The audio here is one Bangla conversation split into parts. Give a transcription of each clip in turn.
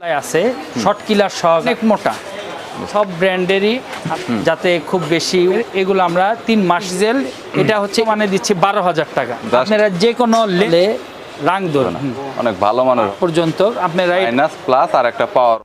আছে শর্ট কিলার সহ অনেক মোটা। সব ব্র্যান্ডেরই যাতে খুব বেশি এগুলো আমরা তিন মাস জেল এটা হচ্ছে মানে দিচ্ছি বারো হাজার টাকা। আপনারা যে কোনো লে রাং ধরুন। অনেক ভালো মানের পর্যন্ত আপনারা মাইনাস প্লাস আর একটা পাওয়ার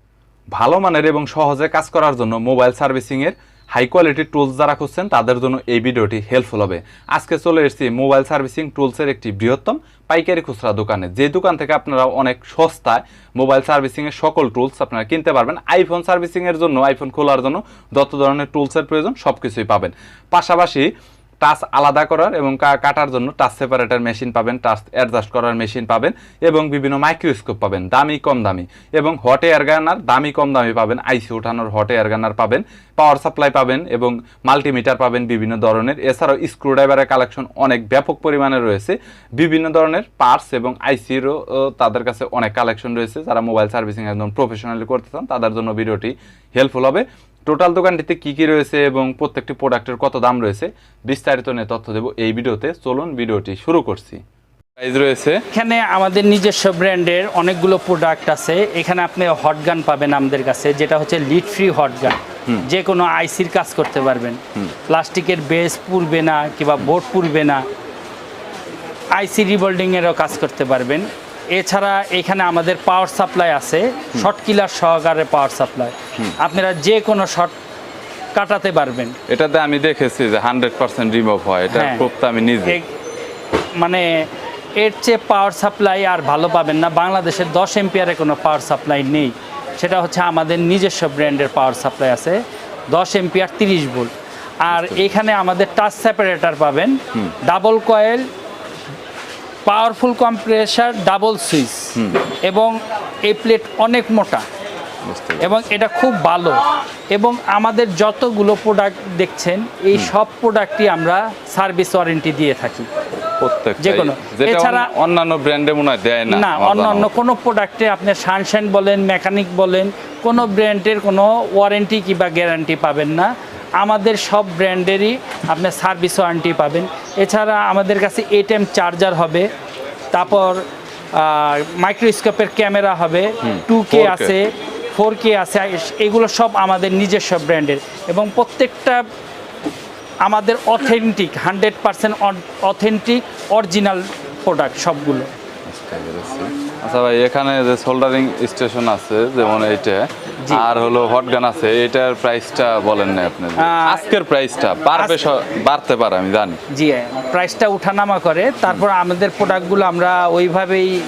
ভালো মানের এবং সহজে কাজ করার জন্য মোবাইল সার্ভিসিং এর হাই কোয়ালিটির টুলস যারা খুঁজছেন, তাদের জন্য এই ভিডিওটি হেল্পফুল হবে। আজকে চলে এসেছি মোবাইল সার্ভিসিং টুলসের একটি বৃহত্তম পাইকারি খুচরা দোকানে। যে দোকান থেকে আপনারা অনেক সস্তায় মোবাইল সার্ভিসিংয়ের সকল টুলস আপনারা কিনতে পারবেন আইফোন সার্ভিসিংয়ের জন্য আইফোন খোলার জন্য যত ধরনের টুলসের প্রয়োজন সব কিছুই পাবেন। পাশাপাশি টাচ আলাদা করার এবং কাটার জন্য টাচ সেপারেটার মেশিন পাবেন, টাচ অ্যাডজাস্ট করার মেশিন পাবেন এবং বিভিন্ন মাইক্রোস্কোপ পাবেন, দামি, কম দামি। এবং হট এয়ার গানার দামি, কম দামি পাবেন আইসি ওঠানোর হট এয়ার গানার পাবেন পাওয়ার সাপ্লাই পাবেন এবং মাল্টিমিটার পাবেন বিভিন্ন ধরনের। এছাড়াও স্ক্রুড্রাইভারের কালেকশন অনেক ব্যাপক পরিমাণে রয়েছে। বিভিন্ন ধরনের পার্টস এবং আইসিরও তাদের কাছে অনেক কালেকশন রয়েছে। যারা মোবাইল সার্ভিসিং একদম প্রফেশনালি করতে চান, তাদের জন্য ভিডিওটি হেল্পফুল হবে। টোটাল দোকানটিতে কি কি রয়েছে এবং প্রত্যেকটি প্রোডাক্টের কত দাম রয়েছে বিস্তারিত নিয়ে তথ্য দেবো এই ভিডিওতে। চলুন ভিডিওটি শুরু করছি। প্রাইস রয়েছে। এখানে আমাদের নিজস্ব ব্র্যান্ডের অনেকগুলো প্রোডাক্ট আছে। এখানে আপনি হট গান পাবেন আমাদের কাছে যেটা হচ্ছে লিড ফ্রি হট গান। যে কোনো আইসির কাজ করতে পারবেন। প্লাস্টিকের বেস পুরবে না কিংবা বোর্ড পুরবে না। আইসি রিবোল্ডিংয়েরও কাজ করতে পারবেন। এছাড়া এখানে আমাদের পাওয়ার সাপ্লাই আছে। শর্ট কিলার সহকারে পাওয়ার সাপ্লাই আপনারা যে কোনো শর্ট কাটাতে পারবেন। এটাতে আমি দেখেছি যে হান্ড্রেড পার্সেন্ট রিমুভ হয়। এটা হ্যাঁ। খুব আমি নিজে মানে এর চেয়ে পাওয়ার সাপ্লাই আর ভালো পাবেন না। বাংলাদেশের দশ এম্পিয়ারে কোনো পাওয়ার সাপ্লাই নেই। সেটা হচ্ছে আমাদের নিজস্ব ব্র্যান্ডের পাওয়ার সাপ্লাই আছে। দশ এম্পিয়ার তিরিশ ভোল্ট আর এখানে আমাদের টাচ সেপারেটার পাবেন। Double coil powerful compressor double switch এবং এই প্লেট অনেক মোটা এবং এটা খুব ভালো এবং আমাদের যতগুলো প্রোডাক্ট দেখছেন এই সব প্রোডাক্টই আমরা সার্ভিস ওয়ারেন্টি দিয়ে থাকি। প্রত্যেক যেকোনো। যেটা এছাড়া- অন্যান্য ব্র্যান্ডে মনে হয় দেয় না না আমার অন্য অন্য কোনো প্রোডাক্টে আপনি সানশাইন বলেন মেকানিক বলেন কোনো ব্র্যান্ডের কোনো ওয়ারেন্টি কিংবা গ্যারান্টি পাবেন না। আমাদের সব ব্র্যান্ডেরই আপনি সার্ভিস ওয়ারেন্টি পাবেন। এছাড়া আমাদের কাছে এটিএম চার্জার হবে তারপর মাইক্রোস্কোপের ক্যামেরা হবে টু কে আছে ফোর কে আছে এগুলো সব আমাদের নিজস্ব ব্র্যান্ডের। এবং প্রত্যেকটা আমাদের authentic hundred percent authentic original product সবগুলো। আচ্ছা ভাই এখানে যে সোল্ডারিং স্টেশন আছে যেমন এইটা। আর হলো হট গান আছে এটার প্রাইসটা বলেন না আপনি আজকের প্রাইসটা স- বাড়তে পারে আমি জানি। জি প্রাইসটা উঠানামা করে তারপর আমাদের প্রোডাক্টগুলো আমরা ওইভাবেই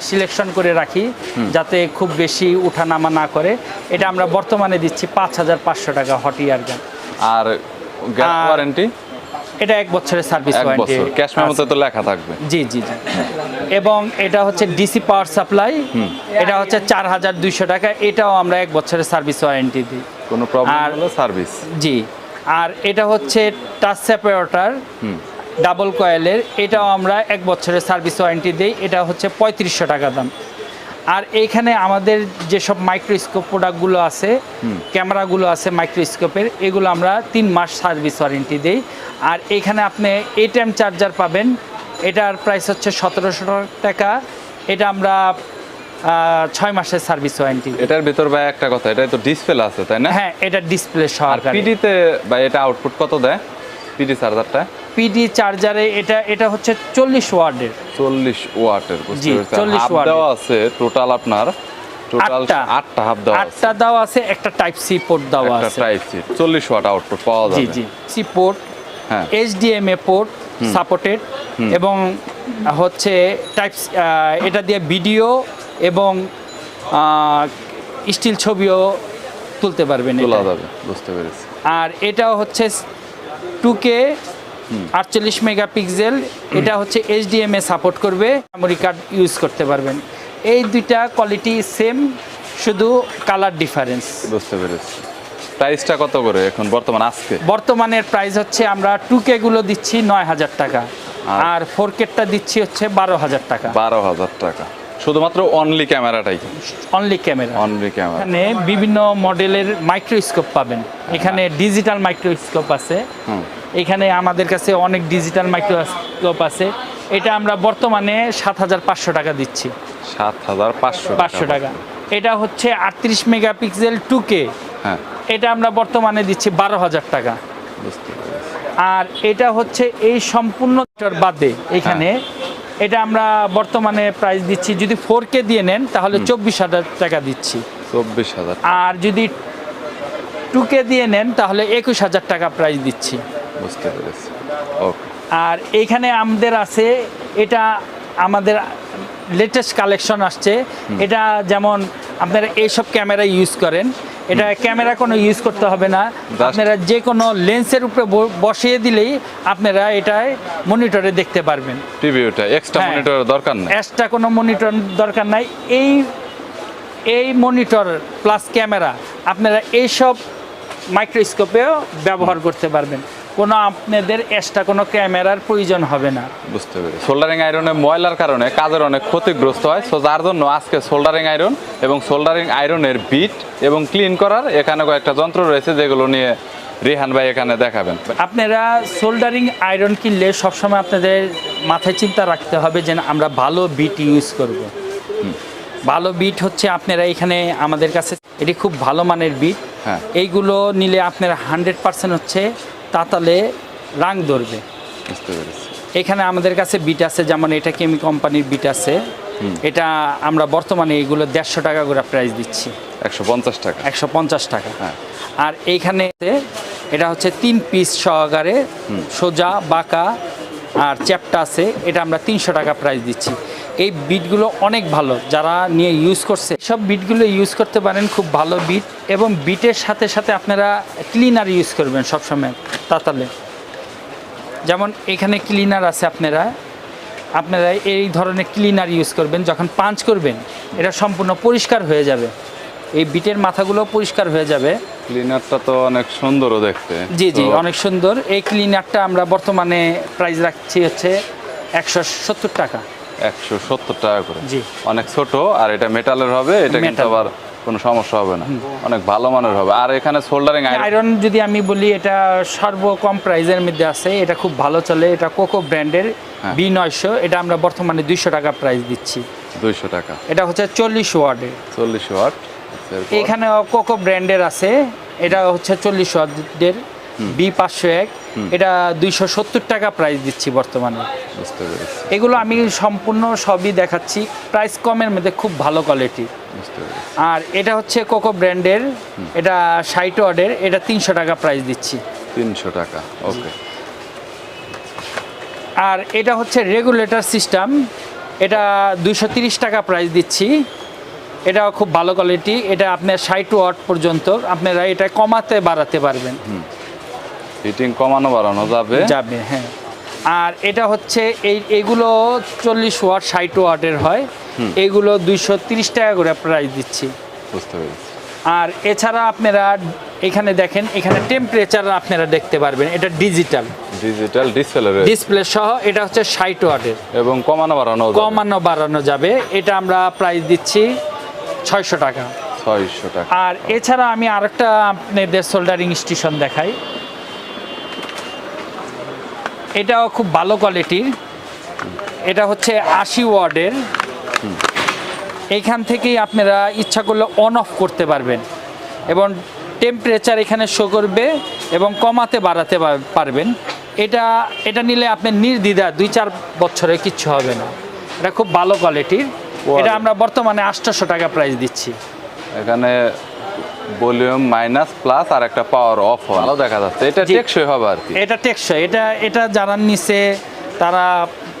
সিলেকশন করে রাখি যাতে খুব বেশি উঠানামা না করে। এটা আমরা বর্তমানে দিচ্ছি পাঁচ হাজার পাঁচশো টাকা হট ইয়ার গান। আর- ওয়ারেন্টি এটা এক বছরের সার্ভিস ওয়ারেন্টি ক্যাশ মেমোতে তো লেখা থাকবে। জি জি জি। এবং এটা হচ্ছে ডিসি পাওয়ার সাপ্লাই এটা হচ্ছে চার হাজার দুইশো টাকা। এটাও আমরা এক বছরের সার্ভিস ওয়ারেন্টি দিই। কোনো প্রবলেম আর- সার্ভিস জি। আর এটা হচ্ছে টাচ সেপারেটর ডাবল কয়েলের এটাও আমরা এক বছরের সার্ভিস ওয়ারেন্টি দিই। এটা হচ্ছে পঁয়ত্রিশশো টাকা দাম। আর এইখানে আমাদের যেসব মাইক্রোস্কোপ প্রোডাক্টগুলো আছে ক্যামেরাগুলো আছে মাইক্রোস্কোপের এগুলো আমরা তিন মাস সার্ভিস ওয়ারেন্টি দিই। আর এখানে আপনি এটিএম চার্জার পাবেন এটার প্রাইস হচ্ছে সতেরোশো টাকা। এটা আমরা ছয় মাসের সার্ভিস ওয়ারেন্টি এটার ভিতর ভাই একটা কথা এটা তো ডিসপ্লে আছে তাই না? হ্যাঁ এটা ডিসপ্লে সহকারে। পিডিতে ভাই এটা আউটপুট কত দেয়? পিডি চার্জারটা পিডি চার্জারে এটা এটা হচ্ছে চল্লিশ ওয়ার্ডের। চল্লিশ ওয়াটের জি, পেরেছি। 40 হাফ ওয়াটের। দেওয়া আছে টোটাল আপনার টোটাল আটটা। হাফ দেওয়া আছে। আটটা দাও আছে একটা টাইপ সি পোর্ট দেওয়া একটা আছে। টাইপ সি চল্লিশ ওয়াট আউটপুট পাওয়া জি যাবে। জি সি পোর্ট হ্যাঁ। এইচডিএমএ পোর্ট সাপোর্টেড এবং হচ্ছে টাইপ এটা দিয়ে ভিডিও এবং স্টিল ছবিও তুলতে পারবেন তোলা এটা। যাবে বুঝতে পেরেছি। আর এটাও হচ্ছে টু কে আটচল্লিশ মেগাপিক্সেল এটা হচ্ছে এইচডিএমএ সাপোর্ট করবে মেমোরি কার্ড ইউজ করতে পারবেন। এই দুইটা কোয়ালিটি সেম শুধু কালার ডিফারেন্স বুঝতে পেরেছি। প্রাইসটা কত করে এখন বর্তমান আজকে? বর্তমানের প্রাইস হচ্ছে আমরা টু কে গুলো দিচ্ছি নয় হাজার টাকা আর- ফোর কেটটা দিচ্ছি হচ্ছে বারো হাজার টাকা। বারো হাজার টাকা। শুধুমাত্র অনলি ক্যামেরাটাই অনলি ক্যামেরা অনলি ক্যামেরা এখানে বিভিন্ন মডেলের মাইক্রোস্কোপ পাবেন। এখানে ডিজিটাল মাইক্রোস্কোপ আছে। এখানে আমাদের কাছে অনেক ডিজিটাল মাইক্রোস্কোপ আছে। এটা আমরা বর্তমানে সাত হাজার পাঁচশো টাকা দিচ্ছি। সাত হাজার পাঁচশো পাঁচশো টাকা। এটা হচ্ছে আটত্রিশ মেগাপিক্সেল টু কে হ্যাঁ। এটা আমরা বর্তমানে দিচ্ছি বারো হাজার টাকা। আর এটা হচ্ছে এই সম্পূর্ণ বাদে এখানে। এটা আমরা বর্তমানে প্রাইস দিচ্ছি যদি ফোর কে দিয়ে নেন তাহলে চব্বিশ হাজার টাকা দিচ্ছি। চব্বিশ হাজার আর যদি টু কে দিয়ে নেন তাহলে একুশ হাজার টাকা প্রাইস দিচ্ছি। বুঝতে পেরেছি ওকে আর এইখানে আমাদের আছে এটা আমাদের লেটেস্ট কালেকশন আসছে। এটা যেমন আপনারা এইসব ক্যামেরা ইউজ করেন এটা ক্যামেরা কোনো ইউজ করতে হবে না। আপনারা যে কোনো লেন্সের উপরে বসিয়ে দিলেই আপনারা এটায় মনিটরে দেখতে পারবেন। টিভি ওটা এক্সট্রা। মনিটরের দরকার নেই? এক্সট্রা কোনো মনিটর দরকার নাই। এই এই মনিটর প্লাস ক্যামেরা আপনারা এইসব মাইক্রোস্কোপেও ব্যবহার করতে পারবেন। কোনো আপনাদের এক্সট্রা কোনো ক্যামেরার প্রয়োজন হবে না। বুঝতে পেরেছি। সোল্ডারিং আয়রনে ময়লার কারণে কাজের অনেক ক্ষতিগ্রস্ত হয়। সো যার জন্য আজকে সোল্ডারিং আয়রন এবং সোল্ডারিং আয়রনের বিট এবং ক্লিন করার এখানে কয়েকটা যন্ত্র রয়েছে যেগুলো নিয়ে রিহান ভাই এখানে দেখাবেন। আপনারা সোল্ডারিং আয়রন কিনলে সবসময় আপনাদের মাথায় চিন্তা রাখতে হবে যে আমরা ভালো বিট ইউজ করব। ভালো বিট হচ্ছে আপনারা এখানে আমাদের কাছে এটি খুব ভালো মানের বিট হ্যাঁ। এইগুলো নিলে আপনারা হান্ড্রেড পার্সেন্ট হচ্ছে তাতালে রাং ধরবে। এখানে আমাদের কাছে বিট আছে যেমন এটা কেমি কোম্পানির বিট আছে। এটা আমরা বর্তমানে এইগুলো দেড়শো টাকা করে প্রাইস দিচ্ছি। একশো পঞ্চাশ টাকা। একশো পঞ্চাশ টাকা। হ্যাঁ। আর এইখানে এটা হচ্ছে তিন পিস সহকারে সোজা বাঁকা আর চ্যাপটা আছে এটা আমরা তিনশো টাকা প্রাইস দিচ্ছি। এই বিটগুলো অনেক ভালো যারা নিয়ে ইউজ করছে। সব বিটগুলো ইউজ করতে পারেন খুব ভালো বিট এবং বিটের সাথে সাথে আপনারা ক্লিনার ইউজ করবেন সবসময় তাতালে। যেমন এখানে ক্লিনার আছে আপনারা আপনারা এই ধরনের ক্লিনার ইউজ করবেন যখন পাঞ্চ করবেন এটা সম্পূর্ণ পরিষ্কার হয়ে যাবে। এই বিটের মাথাগুলো পরিষ্কার হয়ে যাবে। ক্লিনারটা তো অনেক সুন্দরও দেখতে। জি জি অনেক সুন্দর। এই ক্লিনারটা আমরা বর্তমানে প্রাইস রাখছি হচ্ছে একশো সত্তর টাকা। একশো সত্তর টাকা করে। জি। অনেক ছোট আর এটা মেটালের হবে এটা কিন্তু আবার কোনো সমস্যা হবে না। অনেক ভালো মানের হবে। আর এখানে সোল্ডারিং আয়রন যদি আমি বলি এটা সর্বকম প্রাইজের মধ্যে আছে। এটা খুব ভালো চলে। এটা কোকো ব্র্যান্ডের। বি নয়শো। এটা আমরা বর্তমানে দুইশো টাকা প্রাইস দিচ্ছি। দুইশো টাকা। এটা হচ্ছে চল্লিশ ওয়ার্ডের চল্লিশ ওয়াট। এখানে কোকো ব্র্যান্ডের আছে। এটা হচ্ছে চল্লিশ ওয়ার্ডের বি পাঁচশো এক। এটা দুইশো সত্তর টাকা প্রাইস দিচ্ছি বর্তমানে। এগুলো আমি সম্পূর্ণ সবই দেখাচ্ছি। প্রাইস কমের মধ্যে খুব ভালো কোয়ালিটি আর এটা হচ্ছে কোকো ব্র্যান্ডের এটা ষাট ওয়ার্ডের এটা তিনশো টাকা প্রাইস দিচ্ছি। তিনশো টাকা ওকে আর এটা হচ্ছে রেগুলেটর সিস্টেম এটা তিরিশ টাকা প্রাইস দিচ্ছি। এটা খুব ভালো কোয়ালিটি এটা আপনার ষাট ওয়াট পর্যন্ত। আপনারা এটা কমাতে বাড়াতে পারবেন। হিটিং কমানো বাড়ানো যাবে। যাবে হ্যাঁ। আর এটা হচ্ছে এই এগুলো চল্লিশ ওয়াট ষাট ওয়াটের হয়। এগুলো দুইশো তিরিশ টাকা করে প্রাইস দিচ্ছি। বুঝতে পেরেছি। আর এছাড়া আপনারা এখানে দেখেন এখানে টেম্পারেচার আপনারা দেখতে পারবেন এটা ডিজিটাল ডিজিটাল ডিসপ্লে ডিসপ্লে সহ এটা হচ্ছে ষাট ওয়াটের। এবং কমানো বাড়ানো কমানো বাড়ানো যাবে। এটা আমরা প্রাইস দিচ্ছি ছয়শো টাকা। ছয়শো টাকা। আর এছাড়া আমি আরেকটা আপনাদের সোল্ডারিং স্টেশন দেখাই। এটাও খুব ভালো কোয়ালিটির এটা হচ্ছে আশি ওয়ার্ডের। এইখান থেকেই আপনারা ইচ্ছা করলে অন অফ করতে পারবেন এবং টেম্পারেচার এখানে শো করবে এবং কমাতে বাড়াতে পারবেন। এটা এটা নিলে আপনি নির্দ্বিধা দুই চার বছরে কিচ্ছু হবে না। এটা খুব ভালো কোয়ালিটির এটা আমরা বর্তমানে আটশোশো টাকা প্রাইস দিচ্ছি। এখানে ভলিউম মাইনাস প্লাস আর একটা পাওয়ার অফ ভালো দেখা যাচ্ছে। এটা টেকসই হবে আর কি। এটা টেকসই। এটা এটা যারা নিছে তারা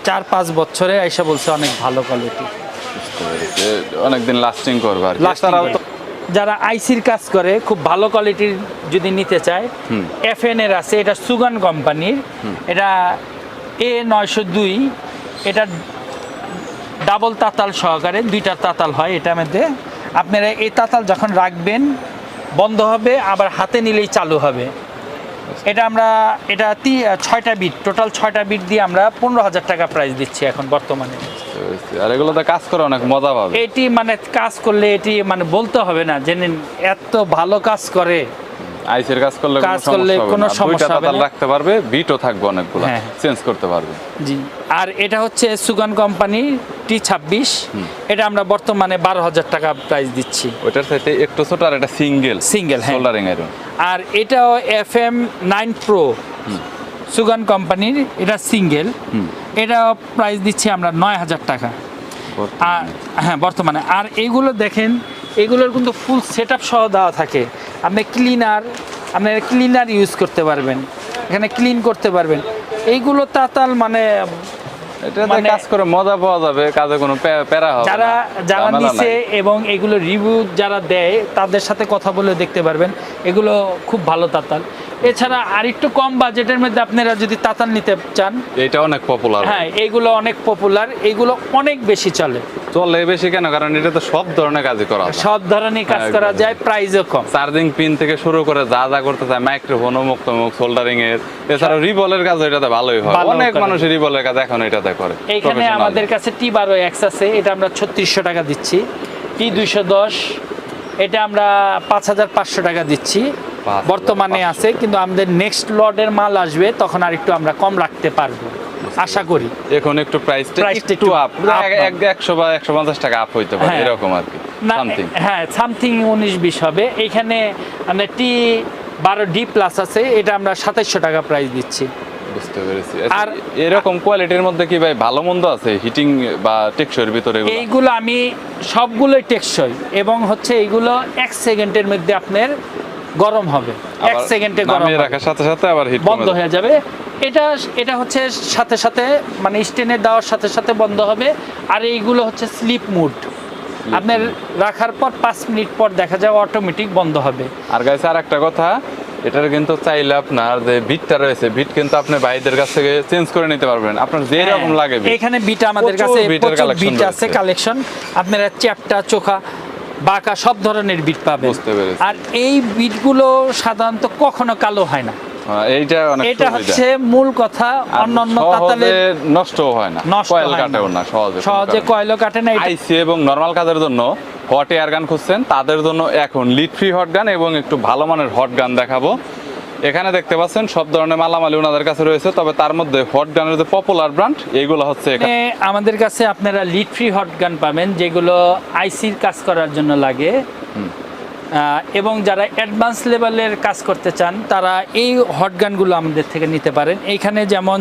চার পাঁচ বছরে এসে বলছে অনেক ভালো কোয়ালিটি। অনেকদিন লাস্টিং করবে আর কি। এছাড়াও তো যারা আইসির কাজ করে খুব ভালো কোয়ালিটির যদি নিতে চায় এফ এন এর আছে এটা সুগান কোম্পানির এটা এ নয়শো দুই এটা ডাবল তাতাল সহকারে দুইটা তাতাল হয় এটার মধ্যে। আপনারা এই তাতাল যখন রাখবেন বন্ধ হবে আবার হাতে নিলেই চালু হবে। এটা আমরা এটা ছয়টা বিট টোটাল ছয়টা বিট দিয়ে আমরা পনেরো হাজার টাকা প্রাইস দিচ্ছি এখন বর্তমানে। আর এগুলোতে কাজ করে অনেক মজা পাবে। এটি মানে কাজ করলে এটি মানে বলতে হবে না যে এত ভালো কাজ করে। আইসের কাজ করলে কাজ করলে কোনো সমস্যা হবে না। রাখতে পারবে বিটও থাকবে অনেকগুলো হ্যাঁ। চেঞ্জ করতে পারবে। জি। আর এটা হচ্ছে সুগান কোম্পানি টি ছাব্বিশ। এটা আমরা বর্তমানে বারো হাজার টাকা প্রাইস দিচ্ছি। ওইটার সাথে একটু ছোট আর এটা সিঙ্গেল Single, হ্যাঁ। সোল্ডারিং আয়রন আর এটাও F M nine pro Sugon কোম্পানির এটা সিঙ্গেল এটা প্রাইস দিচ্ছি আমরা নয় হাজার টাকা। আর হ্যাঁ বর্তমানে। আর এইগুলো দেখেন এগুলোর কিন্তু ফুল সেট আপ সহ দেওয়া থাকে। আপনি ক্লিনার আপনার ক্লিনার ইউজ করতে পারবেন এখানে ক্লিন করতে পারবেন। এইগুলো তাতাল মানে এটা মানে- কাজ করে মজা পাওয়া যাবে কাজে কোনো প্যারা হবে যারা যারা নিছে এবং এগুলো রিভিউ যারা দেয় তাদের সাথে কথা বলে দেখতে পারবেন। এগুলো খুব ভালো তাতাল। এছাড়া আরেকটু কম বাজেটের মধ্যে আপনারা যদি তাতাল নিতে চান এটা অনেক পপুলার হ্যাঁ এইগুলো অনেক পপুলার এইগুলো অনেক বেশি চলে। চলে বেশি কেন? কারণ এটা তো সব ধরনের কাজই করা সব ধরনের কাজ হ্যাঁ, করা যায় প্রাইসও কম। চার্জিং পিন থেকে শুরু করে যা যা করতে চায় মাইক্রোফোন মুক্ত মুখ সোল্ডারিং এর এছাড়াও রিবলের কাজ এটাতে ভালোই হয়। অনেক মানুষ রিবলের কাজ এখন এটাতে করে এইখানে Professional। আমাদের কাছে টি বারো এক্স আছে এটা আমরা ছত্রিশশো টাকা দিচ্ছি। টি দুইশো দশ এটা আমরা পাঁচ হাজার পাঁচশো টাকা দিচ্ছি। 5,500 বর্তমানে আছে কিন্তু আমাদের নেক্সট লটের মাল আসবে তখন আর একটু আমরা কম রাখতে পারব। আশা করি। এখন একটু প্রাইসটা একটু আপ up একশো বা একশো পঞ্চাশ টাকা আপ হইতে পারে হ্যাঁ। এরকম আর কি সামথিং হ্যাঁ সামথিং উনিশ বিশ হবে। এইখানে মানে টি বারো ডি প্লাস আছে এটা আমরা সাতাইশশো টাকা প্রাইস দিচ্ছি। বুঝতে পেরেছি। আর- আর এরকম কোয়ালিটির মধ্যে কি ভাই ভালো মন্দ আছে? হিটিং বা টেকসইয়ের ভিতরে এগুলো? এইগুলো আমি সবগুলোই টেকসই এবং হচ্ছে এইগুলো এক সেকেন্ডের মধ্যে আপনার গরম হবে। এক সেকেন্ডে গরম রাখার সাথে সাথে আবার হিট বন্ধ হয়ে যাবে। এটা এটা হচ্ছে সাথে সাথে মানে স্টেনে দেওয়ার সাথে সাথে বন্ধ হবে। আর এইগুলো হচ্ছে স্লিপ মুড আপনার রাখার পর পাঁচ মিনিট পর দেখা যায় অটোমেটিক বন্ধ হবে। আর গাইছে আর একটা কথা এটার কিন্তু চাইলে আপনার যে বিটটা রয়েছে বিট কিন্তু আপনি ভাইদের কাছ থেকে চেঞ্জ করে নিতে পারবেন। আপনার যে রকম লাগে। হ্যাঁ, এখানে বিট আমাদের কাছে বিট আছে কালেকশন আপনারা চ্যাপটা চোখা বাঁকা সব ধরনের বিট পাবে আর এই বিটগুলো সাধারণত কখনো কালো হয় না। হ্যাঁ, এইটা অনেক এটা হচ্ছে মূল কথা অন্যান্য নষ্ট হয় না। কয়েল। কাটেও না সহজে সহজে কয়েলও কয়লো কাটে না আইসি এবং নর্মাল কাজের জন্য হট এয়ার গান খুঁজছেন তাদের জন্য এখন লিড ফ্রি হট গান এবং একটু ভালো মানের হট গান দেখাবো। এখানে দেখতে পাচ্ছেন সব ধরনের মালামালি ওনাদের কাছে রয়েছে তবে তার মধ্যে হট গানের যে পপুলার ব্র্যান্ড এইগুলো হচ্ছে এখানে। আমাদের কাছে আপনারা লিড ফ্রি হট গান পাবেন যেগুলো আইসির কাজ করার জন্য লাগে। এবং যারা অ্যাডভান্স লেভেলের কাজ করতে চান তারা এই হট গানগুলো আমাদের থেকে নিতে পারেন। এইখানে যেমন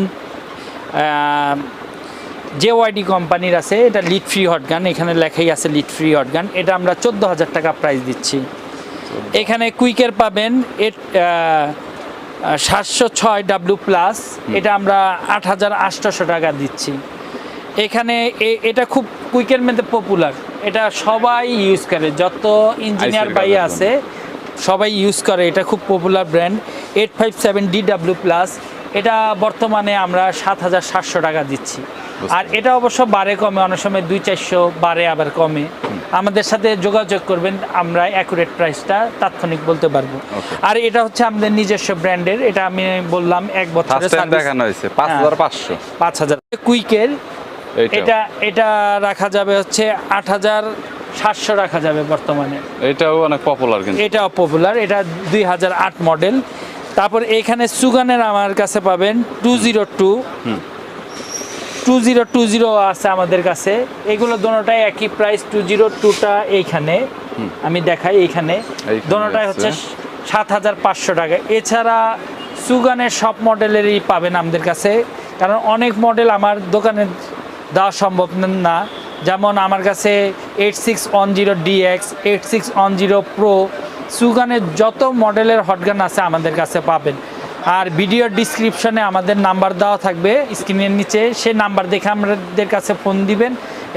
জে ওয়াইডি কোম্পানির আছে এটা লিড ফ্রি হট গান এখানে লেখাই আছে লিড ফ্রি হট গান এটা আমরা চোদ্দ হাজার টাকা প্রাইস দিচ্ছি। এখানে কুইকের পাবেন এর সাতশো ছয় ডাব্লু প্লাস এটা আমরা আট হাজার আটশোশো টাকা দিচ্ছি। এখানে এ- এটা খুব কুইকের মধ্যে পপুলার এটা সবাই ইউজ করে যত ইঞ্জিনিয়ার বাই ভাই আছে সবাই ইউজ করে এটা খুব popular brand eight five seven D W plus এটা বর্তমানে আমরা সাত হাজার সাতশো টাকা দিচ্ছি। আর এটা অবশ্য বারে কমে অনেক সময় দুই চারশো বারে আবার কমে। আমাদের সাথে যোগাযোগ করবেন আমরা অ্যাকুরেট প্রাইসটা তাৎক্ষণিক বলতে পারব। আর এটা হচ্ছে আমাদের নিজস্ব ব্র্যান্ডের এটা আমি বললাম এক বছরের সার্ভিস দেখানো হয়েছে পাঁচ হাজার পাঁচশো। পাঁচ হাজার। কুইকের এটা এটা রাখা যাবে হচ্ছে আট হাজার সাতশো রাখা যাবে বর্তমানে। এটাও অনেক পপুলার কিন্তু। এটা পপুলার এটা দুই হাজার আট মডেল তারপর এখানে সুগানের আমার কাছে পাবেন two zero two two zero two zero আছে আমাদের কাছে। এগুলো দোনোটাই একই প্রাইস টু জিরো টুটা এইখানে। আমি দেখাই এইখানে। দোনোটাই হচ্ছে সাত হাজার পাঁচশো টাকা। এছাড়া সুগানের সব মডেলেরই পাবেন আমাদের কাছে। কারণ অনেক মডেল আমার দোকানে দেওয়া সম্ভব না। যেমন আমার কাছে eight six one zero DX eight six one zero pro সুগানের যত মডেলের হটগান আছে আমাদের কাছে পাবেন। আর ভিডিও ডিসক্রিপশনে আমাদের নাম্বার দেওয়া থাকবে স্ক্রিনের নিচে সেই নাম্বার দেখে আমাদের কাছে ফোন দিবেন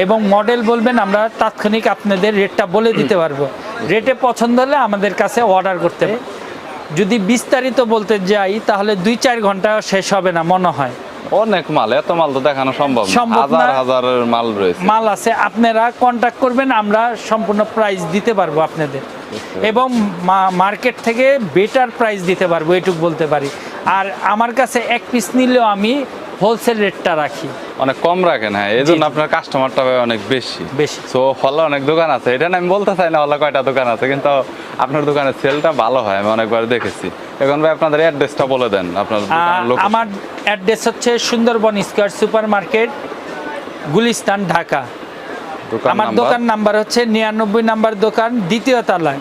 এবং মডেল বলবেন আমরা তাৎক্ষণিক আপনাদের রেটটা বলে দিতে পারব। রেটে পছন্দ হলে আমাদের কাছে অর্ডার করতে হবে। যদি বিস্তারিত বলতে যাই তাহলে দুই চার ঘণ্টা শেষ হবে না মনে হয়। অনেক মাল এত মাল তো দেখানো। সম্ভব হাজার হাজারের মাল রয়েছে। মাল আছে আপনারা কন্ট্যাক্ট করবেন আমরা সম্পূর্ণ প্রাইস দিতে পারব আপনাদের। এবং মার্কেট থেকে বেটার প্রাইস দিতে পারব এটুক বলতে পারি। আর আমার কাছে এক পিস নিলেও আমি হোলসেল রেটটা রাখি। অনেক কম রাখেন হ্যাঁ। এই জন্য আপনার কাস্টমারটা ভাই অনেক বেশি। বেশি। সো হলে অনেক দোকান আছে। এটা না আমি বলতে চাই না হলে কয়টা দোকান আছে কিন্তু আপনার দোকানের সেলটা ভালো হয় আমি অনেকবার দেখেছি। এখন ভাই আপনাদের অ্যাড্রেসটা বলে দেন আপনার। আমার অ্যাড্রেস হচ্ছে Sundarban square super market Gulistan Dhaka. আমার দোকান নাম্বার হচ্ছে নিরানব্বই নাম্বার দোকান দ্বিতীয় তলায়।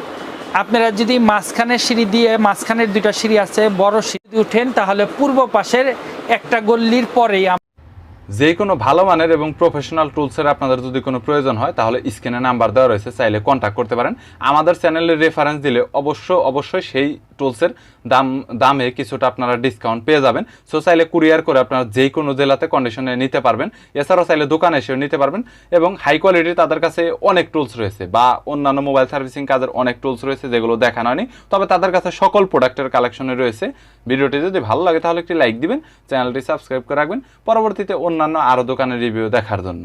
আপনারা যদি মাঝখানের সিঁড়ি দিয়ে মাঝখানের দুইটা সিঁড়ি আছে বড় সিঁড়ি উঠেন তাহলে পূর্ব পাশের একটা গল্লির পরেই যে কোনো ভালো মানের এবং প্রফেশনাল টুলসের আপনাদের যদি কোনো প্রয়োজন হয় তাহলে স্ক্রিনে নাম্বার দেওয়া রয়েছে চাইলে কন্ট্যাক্ট করতে পারেন। আমাদের চ্যানেলের রেফারেন্স দিলে অবশ্য অবশ্যই সেই টুলসের দাম, দামে কিছুটা আপনারা ডিসকাউন্ট পেয়ে যাবেন। সো চাইলে কুরিয়ার করে আপনারা যে কোনো জেলাতে কন্ডিশনে নিতে পারবেন। এছাড়াও চাইলে দোকানে এসেও নিতে পারবেন। এবং হাই কোয়ালিটির তাদের কাছে অনেক টুলস রয়েছে বা অন্যান্য মোবাইল সার্ভিসিং কাজের অনেক টুলস রয়েছে যেগুলো দেখানো হয়নি। তবে তাদের কাছে সকল প্রোডাক্টের কালেকশনে রয়েছে। ভিডিওটি যদি ভালো লাগে তাহলে একটি লাইক দিবেন চ্যানেলটি সাবস্ক্রাইব করে রাখবেন। পরবর্তীতে অন্যান্য আরও দোকানের রিভিউ দেখার জন্য।